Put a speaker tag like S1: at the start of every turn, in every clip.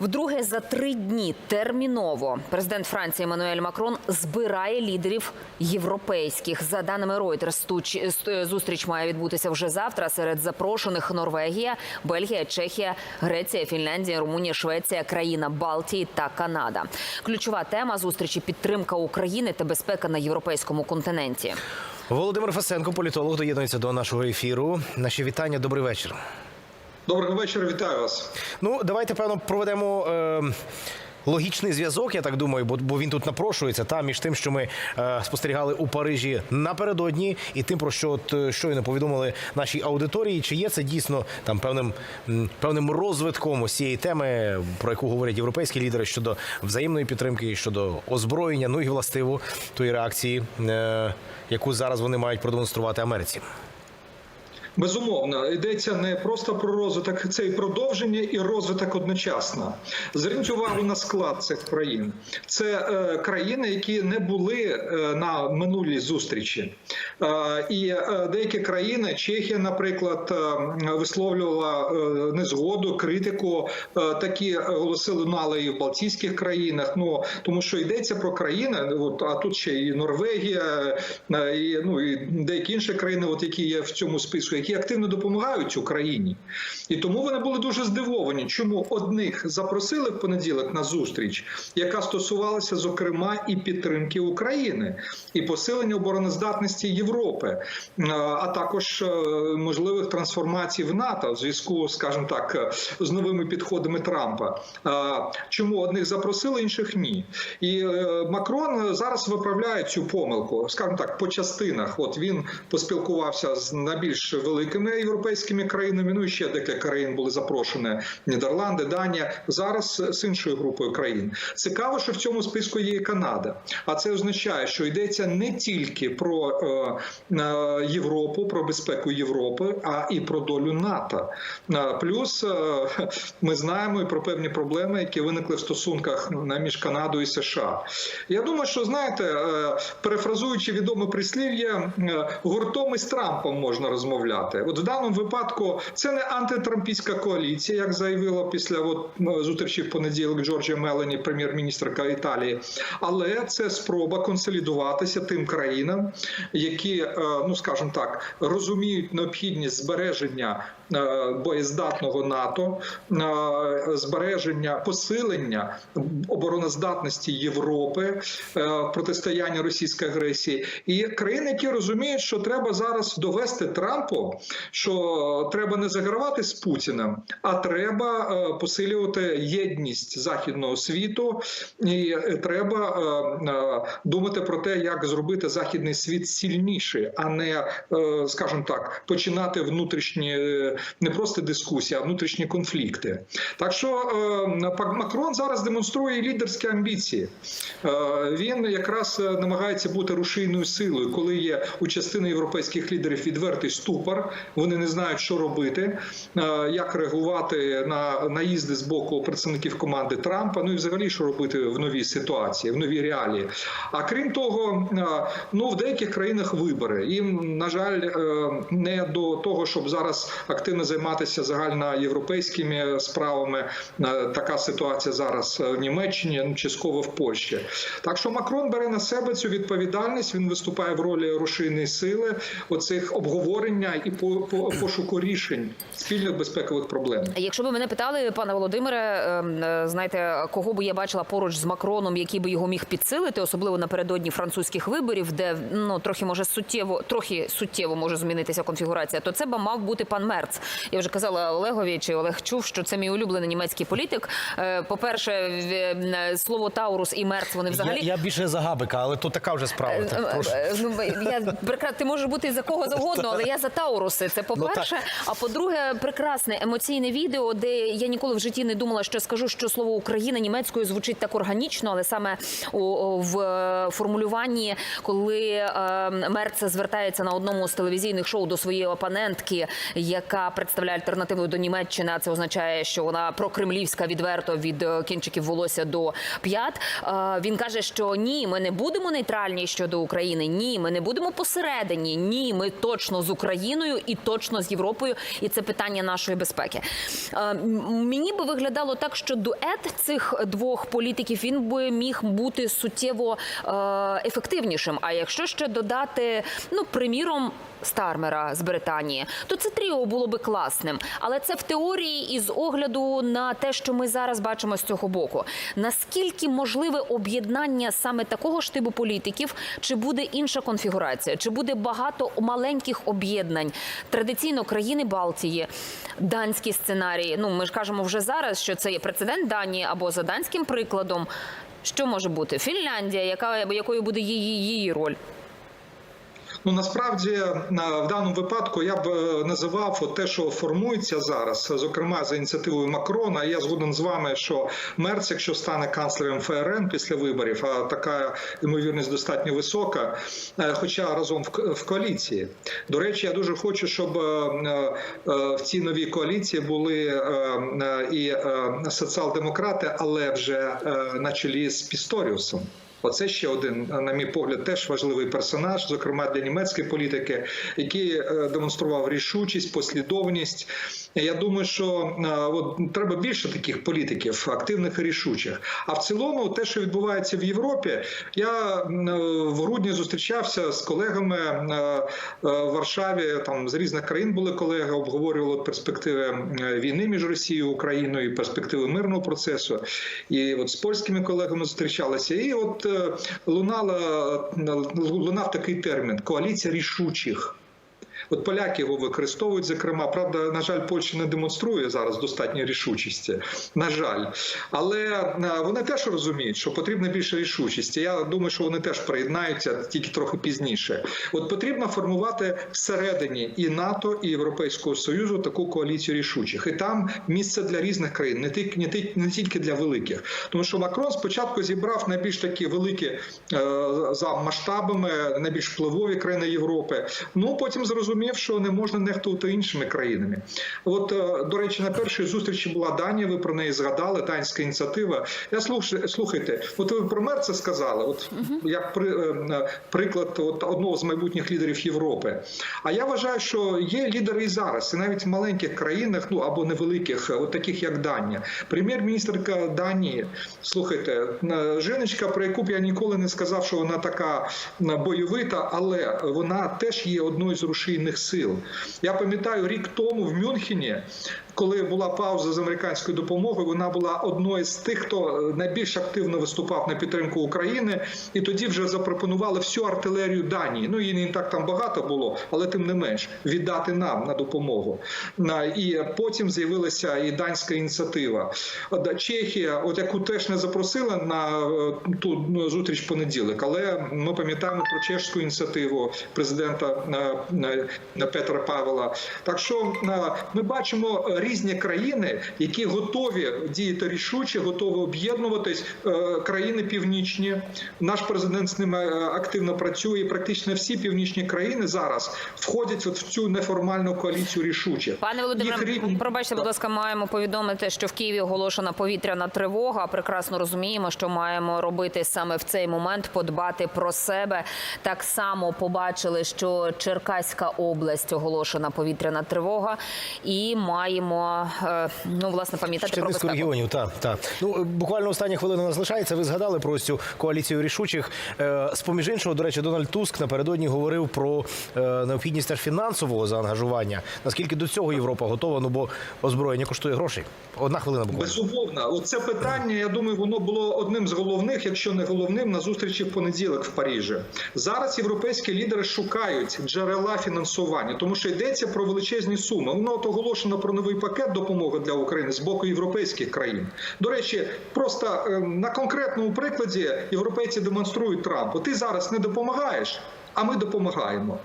S1: Вдруге за три дні терміново президент Франції Еммануель Макрон збирає лідерів європейських. За даними Reuters, зустріч має відбутися вже завтра. Серед запрошених Норвегія, Бельгія, Чехія, Греція, Фінляндія, Румунія, Швеція, країна Балтії та Канада. Ключова тема зустрічі підтримка України та безпека на європейському континенті.
S2: Володимир Фасенко, політолог, доєднується до нашого ефіру. Наші вітання. Добрий вечір.
S3: Доброго вечора, вітаю вас.
S2: Ну, давайте певно проведемо. Е... Логічний зв'язок, я так думаю, бо, бо він тут напрошується та між тим, що ми е, спостерігали у Парижі напередодні, і тим, про що от, е, щойно повідомили нашій аудиторії, чи є це дійсно там певним певним розвитком ось цієї теми, про яку говорять європейські лідери щодо взаємної підтримки, щодо озброєння, ну і властиво тої реакції, е, яку зараз вони мають продемонструвати Америці.
S3: Безумовно, йдеться не просто про розвиток, це і продовження, і розвиток одночасно. Зверніть увагу на склад цих країн. Це е, країни, які не були е, на минулій зустрічі. Е, і е, деякі країни, Чехія, наприклад, е, висловлювала е, незгоду, критику. Е, такі голоси лунали і в Балтійських країнах. Ну тому що йдеться про країни, от, а тут ще і Норвегія, е, і, ну, і деякі інші країни, от, які є в цьому списку, активно допомагають Україні. І тому вони були дуже здивовані, чому одних запросили в понеділок на зустріч, яка стосувалася, зокрема, і підтримки України, і посилення обороноздатності Європи, е, а також е, можливих трансформацій в НАТО в зв'язку, скажімо так, е, з новими підходами Трампа. Чому одних запросили, інших ні. І Макрон зараз виправляє цю помилку, скажімо так, по частинах. От він поспілкувався з найбільш великими європейськими країнами. Ну і ще декілька країн були запрошені: Нідерланди, Данія. Зараз з іншою групою країн. Цікаво, що в цьому списку є і Канада. А це означає, що йдеться не тільки про е, е, Європу, про безпеку Європи, а і про долю НАТО. Е, Плюс ми знаємо і про певні проблеми, які виникли в стосунках ну, між Канадою і США. Я думаю, що знаєте, перефразуючи відоме прислів'я, гуртом із Трампом можна розмовляти. От в даному випадку це не антитрампійська коаліція, як заявила після от, зустрічі в понеділок Джорджія Мелані, прем'єр-міністрка Італії, але це спроба консолідуватися тим країнам, які, е, ну скажімо так, розуміють необхідність збереження е, боєздатного НАТО, е, збереження посилення обороноздатності Європи, протистояння російської агресії, і країни, які розуміють, що треба зараз довести Трампу, що треба не загравати з Путіним, а треба е, посилювати єдність західного світу, і треба е, е, думати про те, як зробити західний світ сильніший, а не, скажімо так, починати внутрішні не просто дискусії, а внутрішні конфлікти. Так що Макрон зараз демонструє лідерські амбіції. Він якраз намагається бути рушійною силою, коли є у частини європейських лідерів відвертий ступор. Вони не знають, що робити, е, як реагувати на наїзди з боку представників команди Трампа. Ну і взагалі, що робити в новій ситуації, в новій реалії. А крім того, е, ну в деяких країнах вибори. Їм, на жаль, е, не до того, щоб зараз активно займатися загальноєвропейськими справами. Така ситуація зараз в Німеччині, ну частково в Польщі. Так що Макрон бере на себе цю відповідальність. Він виступає в ролі рушійної сили оцих обговорення і по, по пошуку рішень спільних безпекових проблем.
S1: Якщо ви мене питали, пане Володимире, ем, е, знаєте, кого би я бачила поруч з Макроном, який би його міг підсилити, особливо напередодні французьких виборів, де ну трохи може суттєво, трохи суттєво може змінитися конфігурація, то це би мав бути пан Мерц. Я вже казала Олегові, чи Олег чув, що це мій улюблений німецький політик. Е, По-перше, е, слово Таурус і Мерц вони взагалі.
S2: Я, я більше за Габика, але то така вже справа. Так, прошу.
S1: Ну, я прекрасно, ти можеш бути за кого завгодно, але я за Тауруси. Це по-перше. А по-друге, прекрасне емоційне відео, де я ніколи в житті не думала, що скажу, що слово Україна німецькою звучить так органічно, але саме в е, формулюванні, коли е, Мерц звертається на одному з телевізійних шоу до своєї опонентки, яка представляє альтернативу до Німеччини, це означає, що вона прокремлівська відверто від е, кінчиків волосся до п'ят. Він каже, що ні, ми не будемо нейтральні щодо України. Ні, ми не будемо посередині. Ні, ми точно з. Україною і точно з Європою, і це питання нашої безпеки. Е, Мені би виглядало так, що дует цих двох політиків він би міг бути суттєво е, ефективнішим. А якщо ще додати, ну приміром. Стармера з Британії, то це тріо було би класним, але це в теорії і з огляду на те, що ми зараз бачимо з цього боку. Наскільки можливе об'єднання саме такого ж типу політиків, чи буде інша конфігурація, чи буде багато маленьких об'єднань? Традиційно країни Балтії, данські сценарії. Ну ми ж кажемо вже зараз, що це є прецедент Данії або за данським прикладом. Що може бути Фінляндія, яка якою буде її, її роль?
S3: Ну насправді на- в даному випадку я б е, називав те, що формується зараз, зокрема за ініціативою Макрона. Я згоден з вами, що Мерц, якщо стане канцлером ФРН після виборів, а така ймовірність достатньо висока, е, хоча разом в коаліції. До речі, я дуже хочу, щоб е, в цій новій коаліції були і соціал-демократи, але вже на чолі з Пісторіусом. Оце ще один, на мій погляд, теж важливий персонаж, зокрема для німецької політики, який е, демонстрував рішучість, послідовність. Я думаю, що е, от, треба більше таких політиків, активних і рішучих. А в цілому, те, що відбувається в Європі, я е, в грудні зустрічався з колегами е, е, в Варшаві. Там з різних країн були колеги, обговорювали перспективи е, війни між Росією і Україною, перспективи мирного процесу. І от з польськими колегами зустрічалися. І от е, лунала лунав такий термін коаліція рішучих. От поляки його використовують, зокрема, правда, на жаль, Польща не демонструє зараз достатньої рішучості. На жаль, але е, вони теж розуміють, що потрібна більше рішучості. Я думаю, що вони теж приєднаються тільки трохи пізніше. От потрібно формувати всередині і НАТО, і Європейського союзу таку коаліцію рішучих. І там місце для різних країн, не тільки не тільки не тільки для великих. Тому що Макрон спочатку зібрав найбільш такі великі е, за масштабами, найбільш впливові країни Європи. Ну потім зрозумів, що не можна нехтувати іншими країнами. От е, до речі, на першій зустрічі була Данія. Ви про неї згадали. Данська ініціатива. Я слухайте, от ви про мер це сказали. От як при, е, е, приклад от одного з майбутніх лідерів Європи. А я вважаю, що є лідери і зараз, і навіть в маленьких країнах, ну або невеликих, от таких як Данія. Прем'єр-міністрка Данії, слухайте, жіночка, про яку б я ніколи не сказав, що вона така бойовита, але вона теж є одною з рушійних сил. Я пам'ятаю, рік тому в Мюнхені. Коли була пауза з американською допомогою, вона була одною з тих, хто е, найбільш активно виступав на підтримку України, і тоді вже запропонували всю артилерію Данії. Ну її не так там багато було, але тим не менш віддати нам на допомогу. І потім з'явилася і данська ініціатива. Чехія, от яку теж не запросила на е, ту ну, зустріч понеділок, але ми пам'ятаємо про чешську ініціативу президента е, Петра Павла. Так що ми бачимо різні країни, які готові діяти рішуче, готові об'єднуватись. Е, Країни північні. Наш президент з ними е, активно працює. І Практично всі північні країни зараз входять от в цю неформальну коаліцію рішучих.
S1: Пане Володимире,
S3: Їх
S1: пробачте, будь ласка, маємо повідомити, що в Києві оголошена повітряна тривога. Прекрасно розуміємо, що маємо робити саме в цей момент, подбати про себе. Так само побачили, що Черкаська область оголошена повітряна тривога, і маємо е, ну власне пам'ятати про безпеку.
S2: регіонів, так, так. Ну, е, буквально остання хвилина нас лишається. Ви згадали про ось цю коаліцію рішучих. Е, З-поміж іншого, до речі, Дональд Туск напередодні говорив про необхідність теж фінансового заангажування. Наскільки до цього Європа готова? Ну, бо озброєння коштує грошей. Одна хвилина буквально.
S3: Безумовно, оце питання. Я думаю, воно було одним з головних, якщо не головним, на зустрічі в понеділок в Парижі. Зараз європейські лідери шукають джерела фінансування, тому що йдеться про величезні суми. Воно от оголошено про новий пакет допомоги для України з боку європейських країн. До речі, просто е, на конкретному прикладі європейці демонструють Трампу. Ти зараз не допомагаєш, а ми допомагаємо.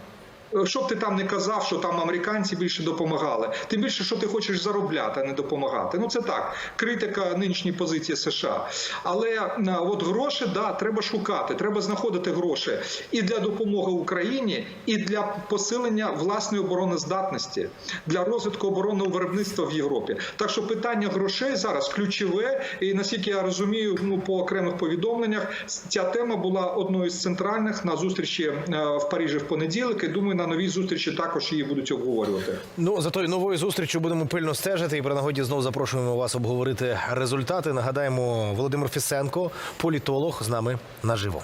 S3: Що б ти там не казав, що там американці більше допомагали, тим більше, що ти хочеш заробляти, а не допомагати. Ну це так, критика нинішньої позиції США. Але е, от гроші, да, треба шукати, треба знаходити гроші і для допомоги Україні, і для посилення власної обороноздатності, для розвитку оборонного виробництва в Європі. Так що питання грошей зараз ключове, і наскільки я розумію, ну по окремих повідомленнях ця тема була одною з центральних на зустрічі е, в Парижі в понеділок. І думаю, на новій зустрічі також її будуть обговорювати.
S2: Ну за тою новою зустрічю будемо пильно стежити. І при нагоді знову запрошуємо вас обговорити результати. Нагадаємо, Володимир Фісенко, політолог, з нами наживо.